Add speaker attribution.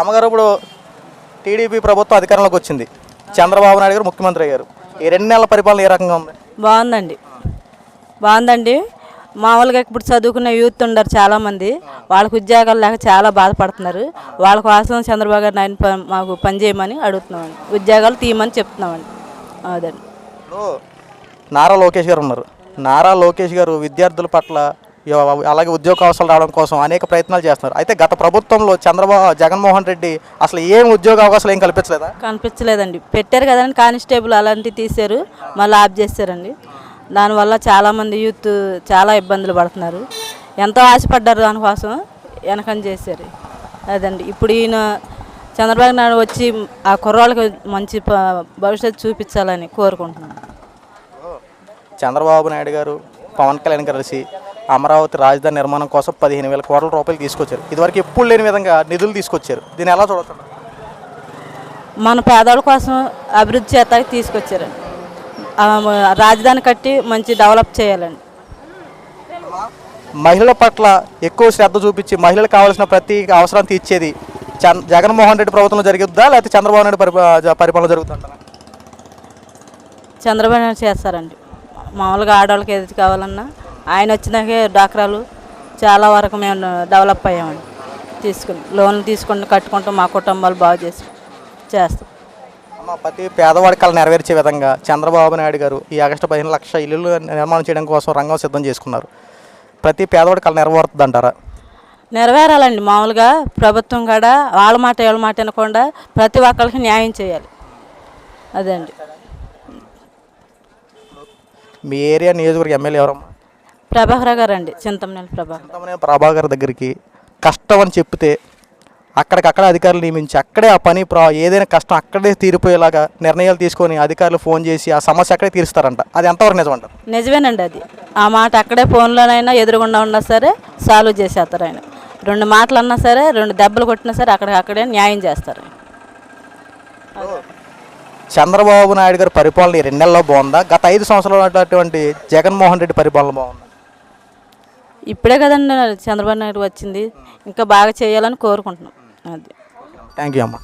Speaker 1: అమ్మగారు ఇప్పుడు టీడీపీ ప్రభుత్వం అధికారంలోకి వచ్చింది. చంద్రబాబు నాయుడు గారు ముఖ్యమంత్రి అయ్యారు. ఈ రెండు నెలల పరిపాలన ఏ రకంగా ఉంది?
Speaker 2: బాగుందండి. బాగుందండి. మామూలుగా ఇప్పుడు చదువుకునే యూత్ ఉండరు చాలామంది. వాళ్ళకి ఉద్యోగాలు లేక చాలా బాధపడుతున్నారు. వాళ్ళ కోసం చంద్రబాబు గారు నాయన మాకు పని చేయమని అడుగుతున్నామండి. ఉద్యోగాలు తీయమని చెప్తున్నామండి. అదండి
Speaker 1: నారా లోకేష్ గారు ఉన్నారు. నారా లోకేష్ గారు విద్యార్థుల పట్ల అలాగే ఉద్యోగ అవసరాలు రావడం కోసం అనేక ప్రయత్నాలు చేస్తున్నారు. అయితే గత ప్రభుత్వంలో చంద్రబాబు జగన్మోహన్ రెడ్డి అసలు ఏం ఉద్యోగ అవకాశాలు ఏం కల్పించలేదా?
Speaker 2: కనిపించలేదండి పెట్టారు కదండి కానిస్టేబుల్ అలాంటివి తీశారు మళ్ళీ ఆఫ్ చేశారండి దానివల్ల చాలామంది యూత్ చాలా ఇబ్బందులు పడుతున్నారు. ఎంతో ఆశపడ్డారు దానికోసం వెనకని చేశారు. అదండి. ఇప్పుడు ఈయన చంద్రబాబు నాయుడు వచ్చి ఆ కుర్రాళ్ళకి మంచి భవిష్యత్తు చూపించాలని కోరుకుంటున్నాను.
Speaker 1: చంద్రబాబు నాయుడు గారు పవన్ కళ్యాణ్ కలిసి అమరావతి రాజధాని నిర్మాణం కోసం పదిహేను వేల కోట్ల రూపాయలు తీసుకొచ్చారు. ఇదివరకు ఎప్పుడు లేని విధంగా నిధులు తీసుకొచ్చారు. దీన్ని ఎలా చూడొచ్చు?
Speaker 2: మన పేదవాళ్ళ కోసం అభివృద్ధి చేత తీసుకొచ్చారండి. రాజధాని కట్టి మంచి డెవలప్ చేయాలండి.
Speaker 1: మహిళల పట్ల ఎక్కువ శ్రద్ధ చూపించి మహిళలకు కావాల్సిన ప్రతి అవసరం తీర్చేది చన్ జగన్మోహన్ రెడ్డి ప్రభుత్వంలో జరుగుతుందా లేకపోతే చంద్రబాబు నాయుడు పరిపాలన జరుగుతుందా?
Speaker 2: చంద్రబాబు నాయుడు చేస్తారండి. మామూలుగా ఆడవాళ్ళకి ఏది కావాలన్నా ఆయన వచ్చినాకే డాక్రాలు చాలా వరకు మేము డెవలప్ అయ్యామండి. తీసుకుని లోన్లు తీసుకుని కట్టుకుంటాం మా కుటుంబాలు బాగు చేసి చేస్తాం.
Speaker 1: ప్రతి పేదవాడి కళ నెరవేర్చే విధంగా చంద్రబాబు నాయుడు గారు ఈ ఆగస్టు పదిహేను లక్ష ఇల్లులు నిర్మాణం చేయడం కోసం రంగం సిద్ధం చేసుకున్నారు. ప్రతి పేదవాడి కళ నెరవేరుతుంది అంటారా
Speaker 2: నెరవేరాలండి. మామూలుగా ప్రభుత్వం కూడా వాళ్ళ మాట వీళ్ళ మాట వినకుండా ప్రతి ఒక్కరికి న్యాయం చేయాలి. అదే అండి.
Speaker 1: మీ ఏరియా నియోజకవర్గ ఎమ్మెల్యే ఎవరమ్మా?
Speaker 2: ప్రభాకర్ గారు అండి చింతమనేని ప్రభాకర్.
Speaker 1: చింతమనేని ప్రభాకర్ దగ్గరికి కష్టం అని చెప్తే అక్కడికక్కడ అధికారులు నియమించి అక్కడే ఆ పని ప్రా ఏదైనా కష్టం అక్కడే తీరిపోయేలాగా నిర్ణయాలు తీసుకొని అధికారులు ఫోన్ చేసి ఆ సమస్య అక్కడే తీరుస్తారంట. అది ఎంతవరకు నిజం అంటారు
Speaker 2: నిజమేనండి అది. ఆ మాట అక్కడే ఫోన్లోనైనా ఎదురుగుండా ఉన్నా సరే సాల్వ్ చేసేస్తారు ఆయన. రెండు మాటలు అన్నా సరే రెండు దెబ్బలు కొట్టినా సరే అక్కడ అక్కడే న్యాయం చేస్తారు
Speaker 1: చంద్రబాబు నాయుడు గారి పరిపాలన ఈ రెండు నెలల్లో బాగుందా? గత ఐదు సంవత్సరాలు ఉన్నటువంటి జగన్మోహన్ రెడ్డి పరిపాలన బాగుందా?
Speaker 2: ఇప్పుడే కదండి చంద్రబాబు నాయుడు వచ్చింది. ఇంకా బాగా చేయాలని కోరుకుంటున్నాం. అది.
Speaker 1: థ్యాంక్ యూ అమ్మ.